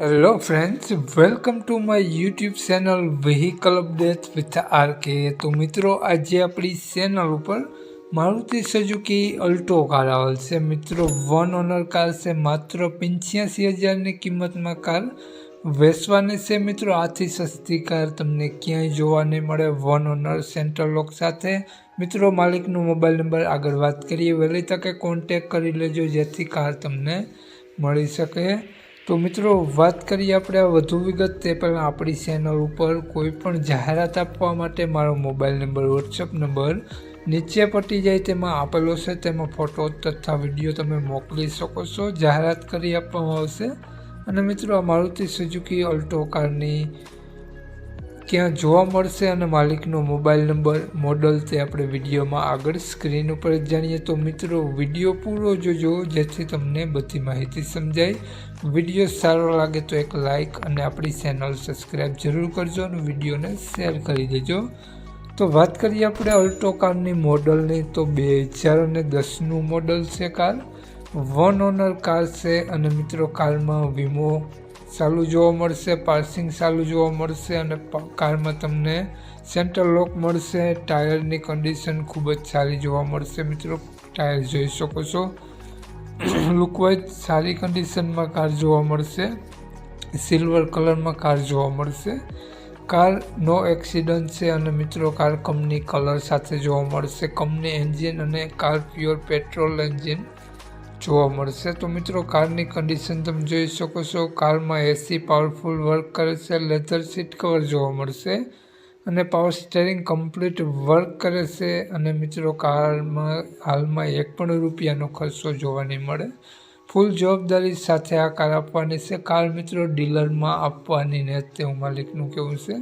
Hello friends welcome to my YouTube channel vehicle update with R K તો મિત્રો, આજે આપણી ચેનલ ઉપર મારુતિ સુઝુકી અલ્ટો કાર આવેલ છે. મિત્રો વન ઓનર કાર છે. માત્ર પંચ્યાસી હજારની કિંમતમાં કાર વેચવાની છે. મિત્રો, આથી સસ્તી કાર તમને ક્યાંય જોવા નહીં મળે. વન ઓનર સેન્ટર લોક સાથે. મિત્રો, માલિકનો મોબાઈલ નંબર આગળ વાત કરીએ. વહેલી તકે કોન્ટેક કરી લેજો, જેથી કાર તમને મળી શકે. તો મિત્રો, વાત કરીએ આપણે વધુ વિગત તે પહેલાં આપણી ચેનલ ઉપર કોઈ પણ જાહેરાત આપવા માટે મારો મોબાઈલ નંબર વોટ્સઅપ નંબર નીચે પટી જાય તેમાં આપેલો છે. તેમાં ફોટો તથા વીડિયો તમે મોકલી શકો છો. જાહેરાત કરી આપવામાં આવશે. અને મિત્રો, આ મારુતિ સુઝુકી અલ્ટો કારની ક્યાં જોવા મળશે અને માલિકનો મોબાઈલ નંબર મોડલ તે આપણે વિડીયોમાં આગળ સ્ક્રીન ઉપર જાણીએ. તો મિત્રો, વીડિયો પૂરો જોજો, જેથી તમને બધી માહિતી સમજાય. વીડિયો સારો લાગે તો એક લાઇક અને આપણી ચેનલ સબસ્ક્રાઈબ જરૂર કરજો અને વિડીયોને શેર કરી દેજો. તો વાત કરીએ આપણે અલ્ટો કારની મોડલની. તો બે હજાર અને દસનું મોડલ છે કાર. વન ઓનર કાર છે અને મિત્રો, કારમાં વીમો ચાલુ જોવા મળશે, પાર્સિંગ ચાલુ જોવા મળશે અને કારમાં તમને સેન્ટર લોક મળશે, ટાયરની કન્ડિશન ખૂબ જ સારી જોવા મળશે. મિત્રો, ટાયર જોઈ શકો છો. લુકવાઇઝ સારી કન્ડિશનમાં કાર જોવા મળશે. સિલ્વર કલરમાં કાર જોવા મળશે. કાર નો એક્સિડન્ટ છે અને મિત્રો, કાર કંપની કલર સાથે જોવા મળશે. કંપની એન્જિન અને કાર પ્યોર પેટ્રોલ એન્જિન જોવા મળશે. તો મિત્રો, કારની કન્ડિશન તમે જોઈ શકો છો. કારમાં એસી પાવરફુલ વર્ક કરે છે. લેધર સીટ કવર જોવા મળશે. અને પાવર સ્ટેરિંગ કમ્પ્લીટ વર્ક કરે છે. અને મિત્રો, કારમાં હાલમાં એક પણ રૂપિયાનો ખર્ચો જોવા નહીં મળે. ફૂલ જવાબદારી સાથે આ કાર આપવાની છે. કાર મિત્રો, ડીલરમાં આપવાની ને તેવું માલિકનું કેવું છે.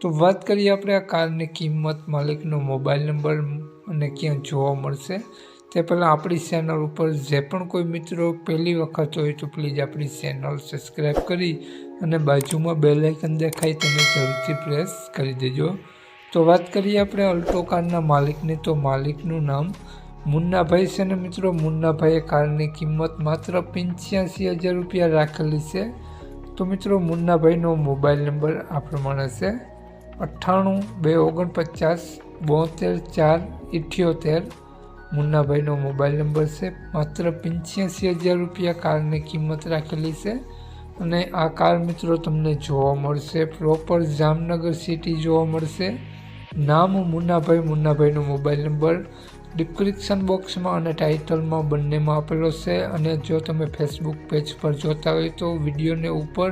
તો વાત કરીએ આપણે આ કારની કિંમત, માલિકનો મોબાઈલ નંબર અને ક્યાં જોવા મળશે. તે પહેલાં આપણી ચેનલ ઉપર જે પણ કોઈ મિત્રો પહેલી વખત હોય તો પ્લીઝ આપણી ચેનલ સબસ્ક્રાઈબ કરી અને બાજુમાં બે લાઇકન દેખાય તમે જરૂરથી પ્રેસ કરી દેજો. તો વાત કરીએ આપણે અલ્ટો કારના માલિકની. તો માલિકનું નામ મુન્નાભાઈ છે ને મિત્રો? મુન્નાભાઈએ કારની કિંમત માત્ર પંચ્યાસી હજાર રૂપિયા રાખેલી છે. તો મિત્રો, મુન્નાભાઈનો મોબાઈલ નંબર આ પ્રમાણે છે. અઠ્ઠાણું બે ઓગણપચાસ બોતેર ચાર ઇઠ્યોતેર મુન્નાભાઈનો મોબાઈલ નંબર છે, માત્ર પંચ્યાસી હજાર રૂપિયા કારની કિંમત રાખેલી છે. અને આ કાર મિત્રો તમને જોવા મળશે, પ્રોપર જામનગર સિટી જોવા મળશે. નામ મુન્નાભાઈ, મુન્નાભાઈનો મોબાઈલ નંબર ડિસ્ક્રિપ્શન બોક્સમાં અને ટાઇટલમાં બંનેમાં આપેલો છે. અને જો તમે ફેસબુક પેજ પર જોતા હોય તો વિડીયોને ઉપર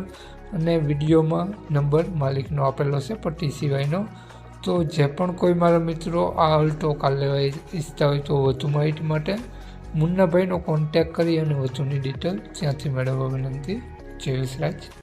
અને વિડીયોમાં નંબર માલિકનો આપેલો છે પટ્ટી સિવાયનો તો જે પણ કોઈ મારા મિત્રો આ અલ્ટો કાર લેવા ઈચ્છતા હોય તો વધુ માહિતી માટે મુન્નાભાઈનો કોન્ટેક કરી અને વધુની ડિટેલ ત્યાંથી મેળવવા વિનંતી. જય વિસરાજ.